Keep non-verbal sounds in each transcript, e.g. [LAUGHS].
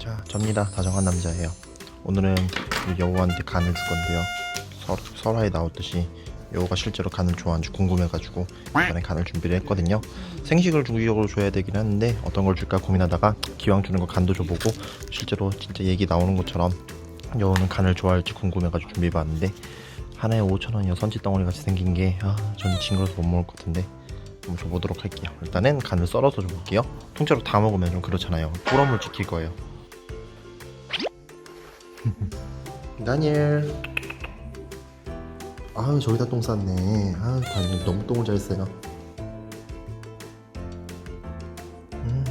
자, 접니다. 다정한 남자예요. 오늘은 여우한테 간을 줄 건데요. 설, 설화에 나왔듯이 여우가 실제로 간을 좋아하는지 궁금해가지고 이번에 간을 준비를 했거든요. 생식을 주기적으로 줘야 되긴 하는데 어떤 걸 줄까 고민하다가 기왕 주는 거 간도 줘보고 실제로 진짜 얘기 나오는 것처럼 여우는 간을 좋아할지 궁금해가지고 준비해봤는데 하나에 5천원이요. 선지 덩어리 같이 생긴 게 아, 저는 징그러서 못 먹을 것 같은데 한번 줘보도록 할게요. 일단은 간을 썰어서 줘볼게요. 통째로 다 먹으면 좀 그렇잖아요. 뿌럼을 지킬 거예요. [LAUGHS] 다니엘. 아유 저기다 똥 쌌네. 아유 다니엘 너무 똥을 잘 싸요. 음.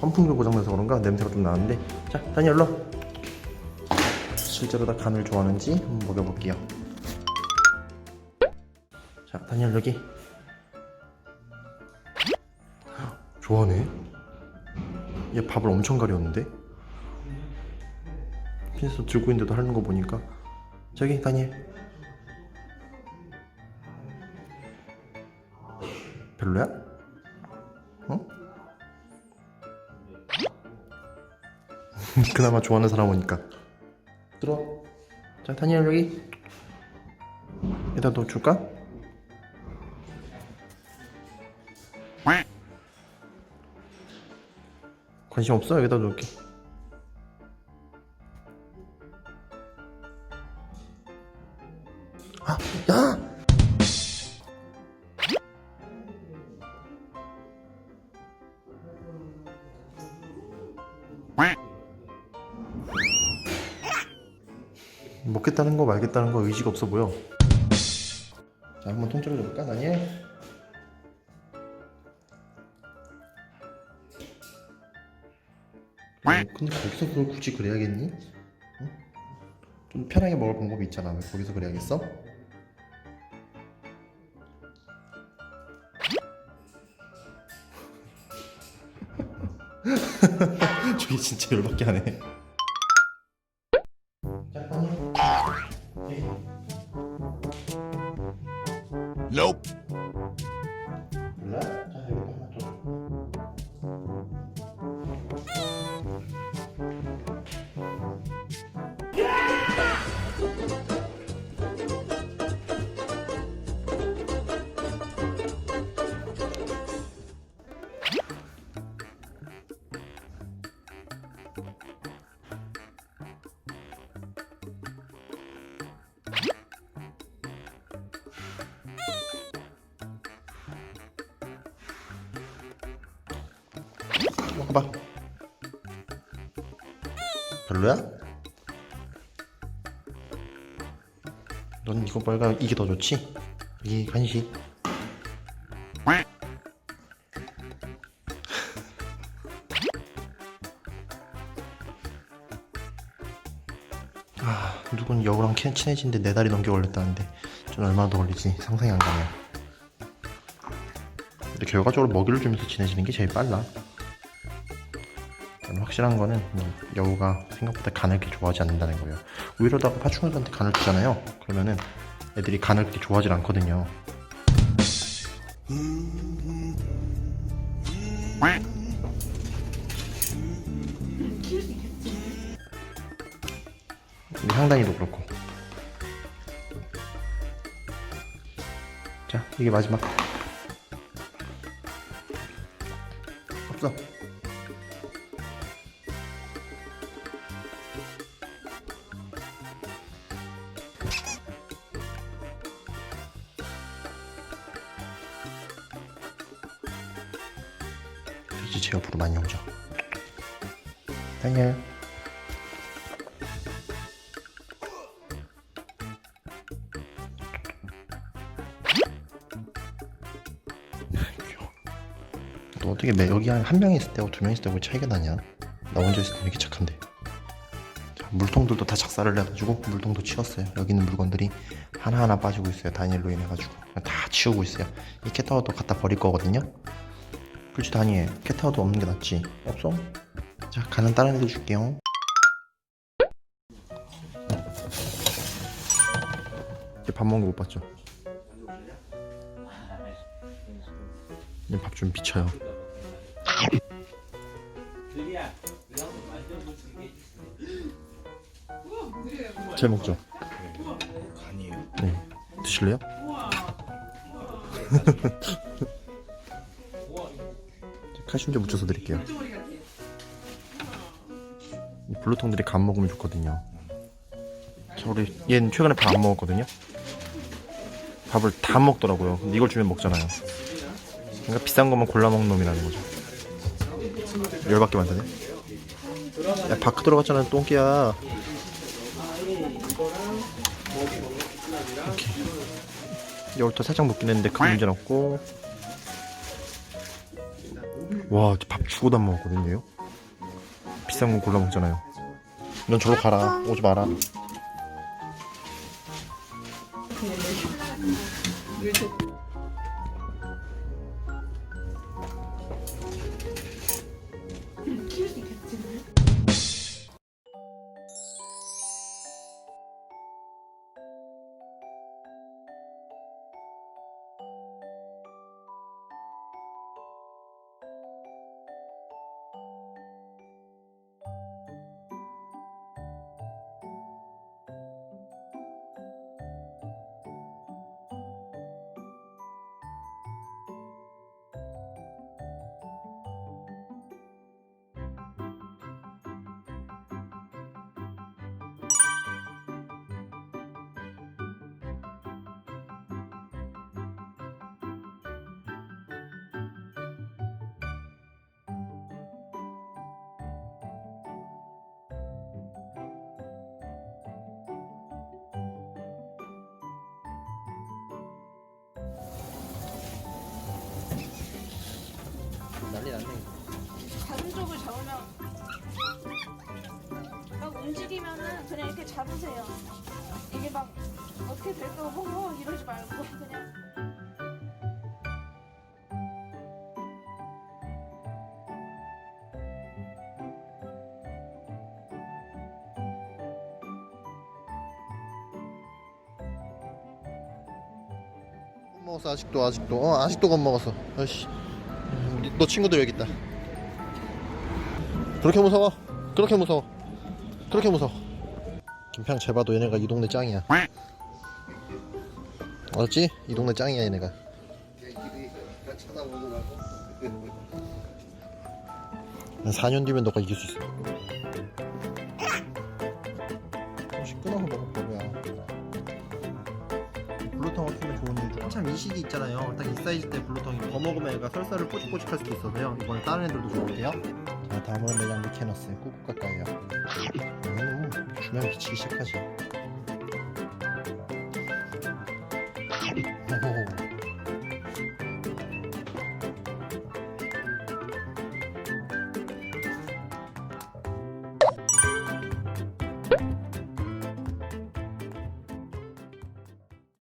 환풍기 고장나서 그런가 냄새가 좀 나는데 자 다니엘 일로 실제로 다 간을 좋아하는지 한번 먹여볼게요. 자 다니엘 여기 좋아하네. 얘 밥을 엄청 가려웠는데 핀스 들고 있는데도 하는 거 보니까 저기 다니엘 별로야? 어? [LAUGHS] 그나마 좋아하는 사람 오니까 들어 자 다니엘 여기 여기다 너 줄까? 관심 없어? 여기다 놓을게 아, 야! 먹겠다는 거 말겠다는 거 의지가 없어 보여. 자, 한번 통째로 줘볼까, 다니엘? 어, 근데 거기서 그걸 굳이 그래야겠니? 응? 좀 편하게 먹을 방법이 있잖아. 왜 거기서 그래야겠어? [LAUGHS] 저기 진짜 열받게 하네. 자, 다니엘. Nope. 먹어봐. 별로야? 넌 이거 빨가 이게 더 좋지? 이게 간식. 아, 누군 여우랑 친- 친해지는데 네 달이 넘게 걸렸다는데 전 얼마나 더 걸리지 상상이 안 가네요. 근데 결과적으로 먹이를 주면서 친해지는 게 제일 빨라. 일단 확실한 거는 음, 여우가 생각보다 간을 그렇게 좋아하지 않는다는 거예요. 오히려다가 파충류들한테 간을 주잖아요. 그러면은 애들이 간을 그렇게 좋아하지 않거든요. 우리 향단이도 그렇고. 자, 이게 마지막. 없어. 돼지 제 옆으로 많이 오죠. 다니엘. 너 어떻게 매, 여기 한, 한 명이 있을 때하고 두 명 있을 때하고 차이가 나냐? 나 혼자 있을 때왜 이렇게 착한데? 자, 물통들도 다 작살을 내가지고 물통도 치웠어요. 여기 있는 물건들이 하나하나 빠지고 있어요. 다니엘로 인해가지고 다 치우고 있어요. 이 캣타워도 갖다 버릴 거거든요. 그렇지 다니엘. 캣타워도 없는 게 낫지. 없어? 자 가는 다른 애들 줄게요. 이제 밥 먹는 거 못 봤죠? 밥 좀 비쳐요. 잘 먹죠? 간이에요? 네. 드실래요? [LAUGHS] 칼슘 좀 묻혀서 드릴게요. 이 블루통들이 간 먹으면 좋거든요. 저 우리 얘는 최근에 밥 안 먹었거든요. 밥을 다 먹더라고요. 근데 이걸 주면 먹잖아요. 그러니까 비싼 것만 골라 먹는 놈이라는 거죠. 열받게 만드네. 야 바크 들어갔잖아 똥개야. 여기부터 살짝 먹긴 했는데 큰 문제는 없고 와 밥 주고도 안 먹었거든요? 비싼 거 골라 먹잖아요. 넌 저로 가라. 오지 마라. 난 움직이면은 그냥 이렇게 잡으세요. 이게 막 어떻게 될까 보고 이러지 말고 그냥. 못 먹었어 아직도 아직도. 어 아직도 못 먹었어. 아씨. 너 친구들 여기 있다. 그렇게 무서워? 그렇게 무서워? 그렇게 무서워 김평 제봐도 얘네가 이 동네 짱이야. 알았지? 이 동네 짱이야 얘네가. 한 4년 뒤면 너가 이길 수 있어. 혹시 끊어서 먹을 거야. 블루텅을 키면 좋은데 한참 이 시기 있잖아요. 딱 이 사이즈 때 블루텅이 더 먹으면 얘가 설사를 뽀직뽀직할 수도 있어서요. 이번에 다른 애들도 줘볼게요. 자 다음은 매장 미케너스 꾹꾹 깎아요 음, 주면 미치기 시작하지